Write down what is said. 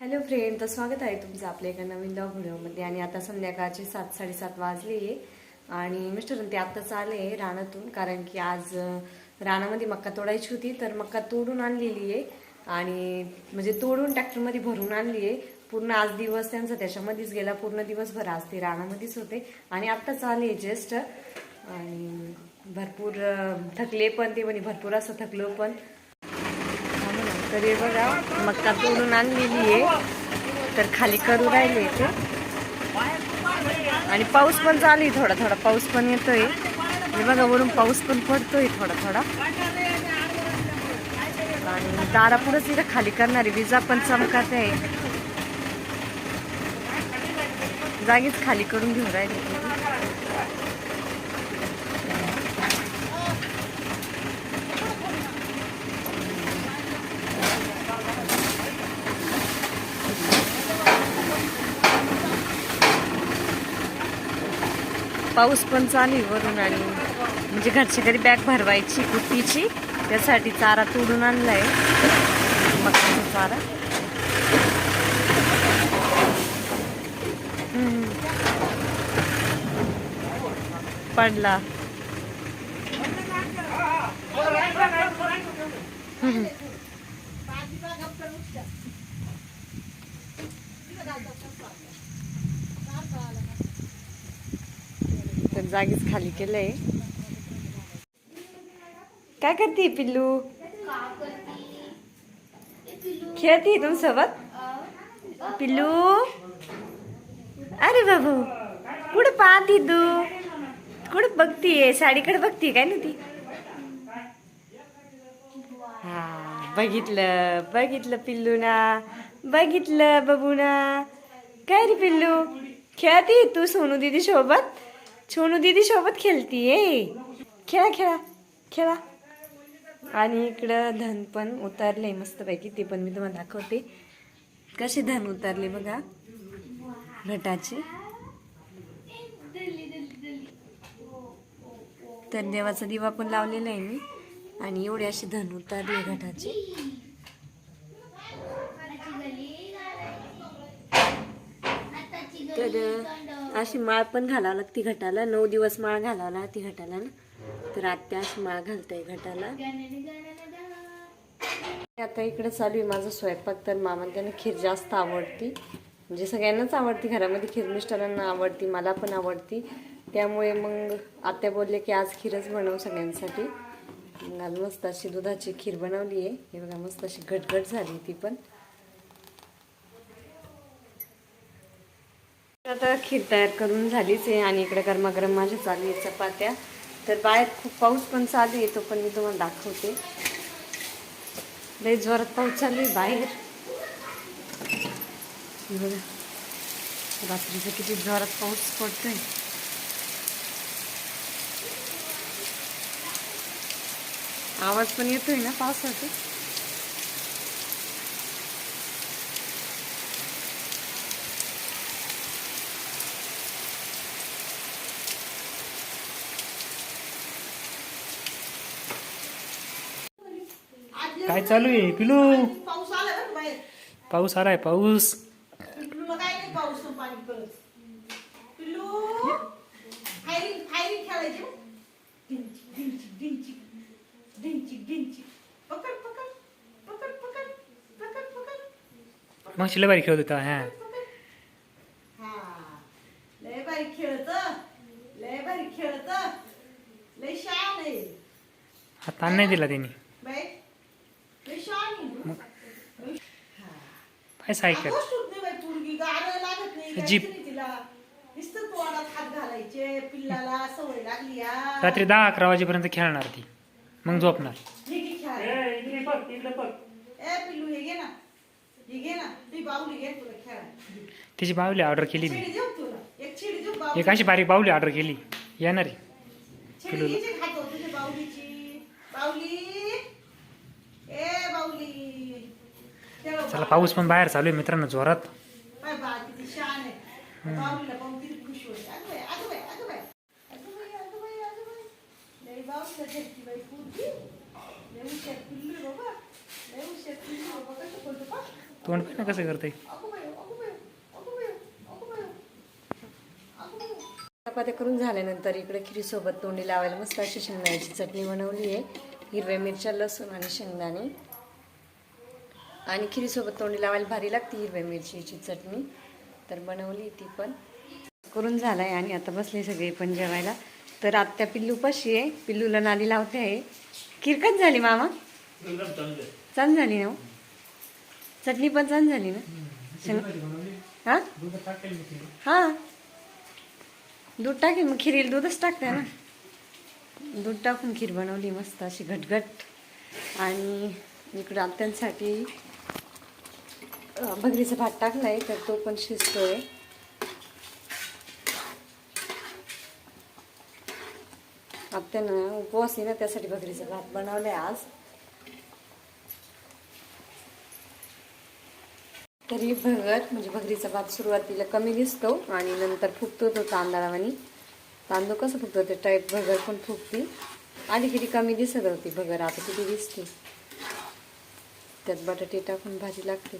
Hello friend तर स्वागत आहे तुमचं आपल्या एका नवीन लॉग व्हिडिओमध्ये. आणि आता संध्याकाळचे सात साडेसात वाजले आहे. आणि मिस्टर ते आत्ताच आले रानातून कारण की आज रानामध्ये मक्का तोडायची होती तर मक्का तोडून आणलेली आहे. आणि म्हणजे तोडून ट्रॅक्टरमध्ये भरून आणली आहे. पूर्ण आज दिवस त्यांचा त्याच्यामध्येच गेला पूर्ण दिवसभर आज ते रानामध्येच होते. आणि आत्ताच आले जस्ट आणि भरपूर थकले पण ते म्हणे भरपूर असं थकलो पण. तर हे बघा मक्का तोडून आणलेली आहे. तर खाली करू राहिले इथे. आणि पाऊस पण चालू आहे थोडा थोडा पाऊस पण येतोय. हे बघा वरून पाऊस पण पडतोय थोडा थोडा. आणि दारापुढंच इथं खाली करणारी विजा पण चमकत आहे. जागीच खाली करून घेऊन राहिले. पाऊस पण चालू आहे वरून आणि म्हणजे घरच्या घरी बॅग भरवायची कुट्टीची. त्यासाठी चारा तोडून आणलाय. मकाचा चारा. पडला. जागीच खाली केलंय. काय करते पिल्लू? खेळती तुमसोबत? पिल्लू? अरे बाबू कुठं पाहती तू? कुठं बघतीये? साडीकडे बघतीये काय ना ती हा बघितलं बघितलं पिल्लू ना बघितलं बबू ना काय रे पिल्लू? खेळती तू सोनू दीदी सोबत छोनू दीदी सोबत खेळतीये खेळा खेळा खेळा. आणि इकडं धन पण उतरले मस्तपैकी ते पण मी तुम्हाला दाखवते. कसे धन उतरले बघा. घटाचे तर देवाचा दिवा पण लावलेला आहे मी. आणि एवढे असे धन उतरले घटाचे तर अशी माळ पण घालावं लागते घटाला. नऊ दिवस माळ घालावं लागते घटाला ना. तर आत्या अशी माळ घालते घटाला. आता इकडे चालू आहे माझा स्वयंपाक तर मामा त्यांना खीर जास्त आवडती. म्हणजे सगळ्यांनाच आवडती घरामध्ये खीर मिस्टरांना आवडती मला पण आवडती. त्यामुळे मग आत्या बोलले की आज खीरच बनव सगळ्यांसाठी. मग आज मस्त अशी दुधाची खीर बनवली आहे. हे बघा मस्त अशी घटघट झाली ती पण. आता खीर तयार करून झालीच आहे आणि इकडे गरमागरम माझ्या चालू आहे चपात्या. तर बाहेर खूप पाऊस पण चालू आहे तो पण मी तुम्हाला दाखवते. लई जोरात पाऊस चालू आहे बाहेर. बघा रात्रीचा किती जोरात पाऊस पडतोय. आवाज पण येतोय ना पावसाचा? काय चालू आहे. पिलू. पाऊस आला बरं बाहेर. पाऊस आलाय पाऊस. पिल्लूला काय नाही पाऊस न पाणी परत. पिल्लू फायरिंग फायरिंग खेळायचे. डिंचिक डिंचिक डिंचिक डिंचिक डिंचिक पकड पकड पकड पकड पकड पकड. मग शिलेबारी खेळत होता हा. हा. लय भारी खेळत. लय भारी खेळत. लय शान आहे. हा ताण नाही दिला त्यांनी बाई लय शान आहे काय सायकल अगं, सूट नाही बाई पोरगी, गारं लागत नाही, जीप. काहीच नाही तिला. नुसतं तोंडात हात घालायचे पिल्लाला सवय लागली या. रात्री दहा अकरा वाजेपर्यंत खेळणार ती. मग झोपणार. घे खेळायला. ए पिल्लू घे ना. घे ना. ती बाहुली घे तुला खेळायला. तिची बावली ऑर्डर केली मी. एक अशी बारीक बावली ऑर्डर केली. येणार आहे. लई हुशार पिल्लू आहे बाबा. कसं बोलतो पा. तोंड पाहिजे कसं करते. चपात्या करून झाल्यानंतर इकडे खिरीसोबत तोंडी लावायला मस्त अशी शेंगदाण्याची चटणी बनवली आहे. हिरव्या मिरच्या लसूण आणि शेंगदाणे. आणि खिरीसोबत तोंडी लावायला भारी लागते हिरव्या मिरचीची चटणी. तर बनवली ती पण. करून झालाय आणि आता बसले सगळे पण जेवायला. तर आत्या पिल्लू पाशी आहे. पिल्लूला नाली लावते आहे. किरकत झाली मामा? छान झाली ना हो? चटणी पण छान झाली ना? शेंग हा? दूध टाकेल मग खिरीला दूधच टाकते ना? दूध टाकून खीर बनवली मस्त अशी घटघट. आणि इकडं आत्यांसाठी भगरीचा भात टाकला आहे तर तो पण शिजतो आहे आत्यानं उपवास आहे ना त्यासाठी भगरीचा भात बनवलाय आज. तरी भगर म्हणजे भगरीचा भात सुरुवातीला कमी दिसतो आणि नंतर फुगतो तो तांदळावानी. तांदूळ कसं फुगतो ते टाईप भगर पण फुगते. आधी किती कमी दिसत होती भगर आता किती दिसते. त्यात बटाटे टाकून भाजी लागते.